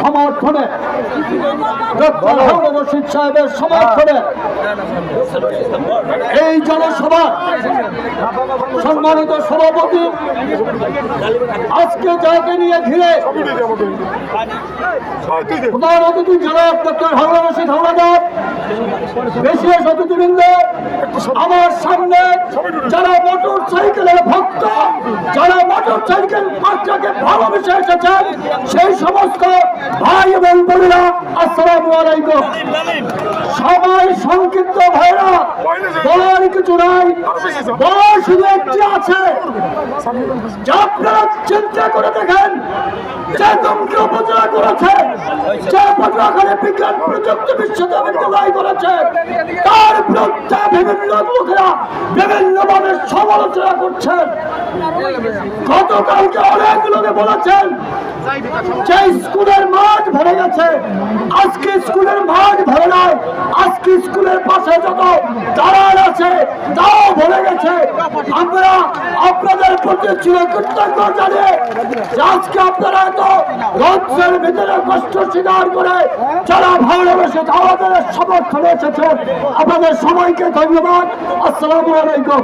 সমর্থনে। রশিদ সাহেবের সমর্থনে। এই জনসভা সম্মানিত সভাপতি আজকে যাকে নিয়ে ঘিরে প্রধান অতিথি জনাব ডক্টর হারুন রশিদ বিশেষ অতিথিবৃন্দ, আমার সামনে যারা সাইকেল মাত্রাকে ভালোবেসে এসেছেন সেই সমস্ত ভাই এবং বোনেরা, আসসালামু আলাইকুম। সবাই সংক্ষিপ্ত ভাইরা, বলার কিছু নাই। বলার শুধু একটি আছে। আপনারা চিন্তা করে দেখেন, যে দমকে উপজেলা করেছে, যে পটুয়াখালী বিজ্ঞান প্রযুক্তি বিশ্ববিদ্যালয় করেছে, তার বিরুদ্ধে বিভিন্ন লোকেরা বিভিন্ন সমালোচনা করছেন। গতকালকে অনেক লোকে বলেছেন যে স্কুলের মাঠ ভরে গেছে। আজকে স্কুলের মাঠ ভরে নাই। আজকে স্কুলের পাশে যত দাঁড়ান আছে তাও ভরে গেছে। আমরা আপনাদের প্রতি ছিল কৃতজ্ঞ জানিয়ে আজকে আপনারা এত রোদ্রের ভিতরে কষ্ট স্বীকার করে যারা ভালোবেসে আমাদের সমর্থনে এসেছে, আপনাদের সবাইকে ধন্যবাদ। আসসালামু আলাইকুম।